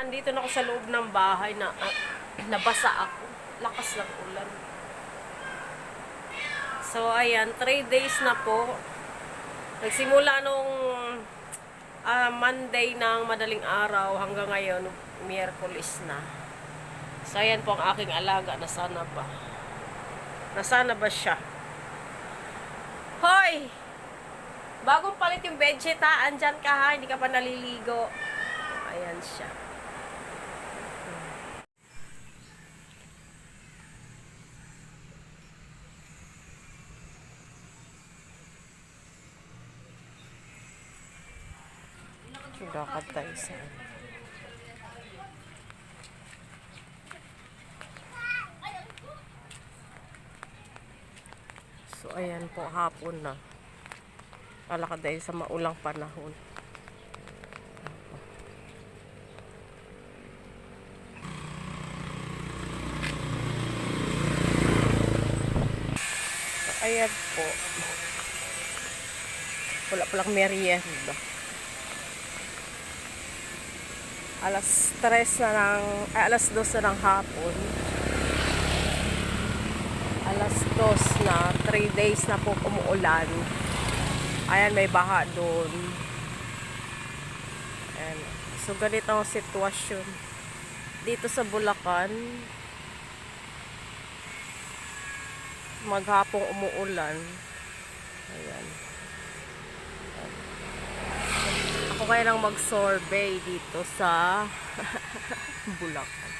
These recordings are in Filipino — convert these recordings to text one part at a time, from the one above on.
Andito na ako sa loob ng bahay na ah, nabasa ako. Lakas ng ulan. So, ayan, 3 days na po. Nagsimula nung ah, Monday ng madaling araw hanggang ngayon, Miyerkules na. So, ayan po ang aking alaga. Nasana ba? Nasana ba siya? Hoy! Bagong palit yung bedsheet ha. Andyan ka ha. Hindi ka pa naliligo. Ayan siya. Lakad tayo sa So, ayan po, hapon na. Lalakad tayo sa maulang panahon. So, ayan po. Wala palang merienda. Alas 3 na ng, ay, alas 2 na ng hapon. Alas 2 na, 3 days na po umuulan. Ayan, may baha doon. Ayan. So, ganito ang sitwasyon. Dito sa Bulacan, maghapong umuulan. Ayan. Ako kaya lang mag-survey dito sa Bulacan.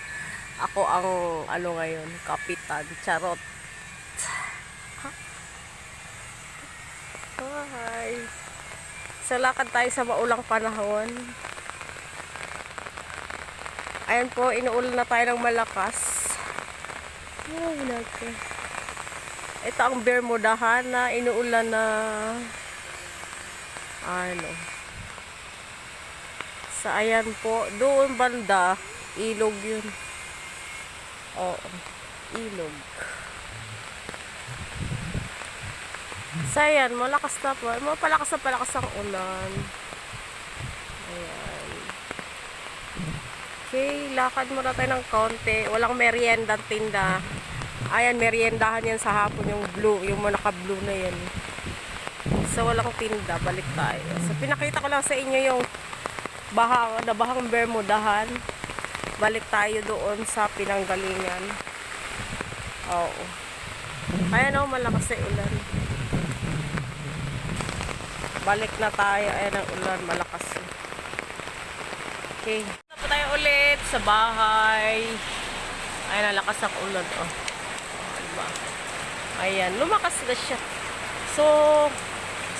Ako ang, ano ngayon, kapitan. Charot. Hi. So, lakad tayo sa maulang panahon. Ayan po, inuulan na tayo ng malakas. Ay, naku. Ito ang Bermudahan na inuulan na ano. Sa ayan po, doon banda, ilog yun. Oo, ilog. Sa ayan, malakas na po. Mapalakas na palakas ang ulan. Ayan. Okay, lakad muna tayo ng konti. Walang merienda tinda. Ayan, meriendahan yan sa hapon yung blue, yung mga naka-blue na yan. So, walang tinda. Balik tayo. So, pinakita ko lang sa inyo yung bahang, nabahang Bermudahan. Balik tayo doon sa pinanggalingan. Oo. Ayan o, malakas na ulan. Balik na tayo. Ayan ang ulan, malakas. Okay. Na po tayo ulit sa bahay. Ayan, ang lakas ng ulan. Oh. Diba? Ayan, lumakas na siya. So,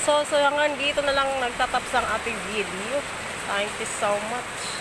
so, so hanggang dito na lang nagtataps ang ating video. Thank you so much.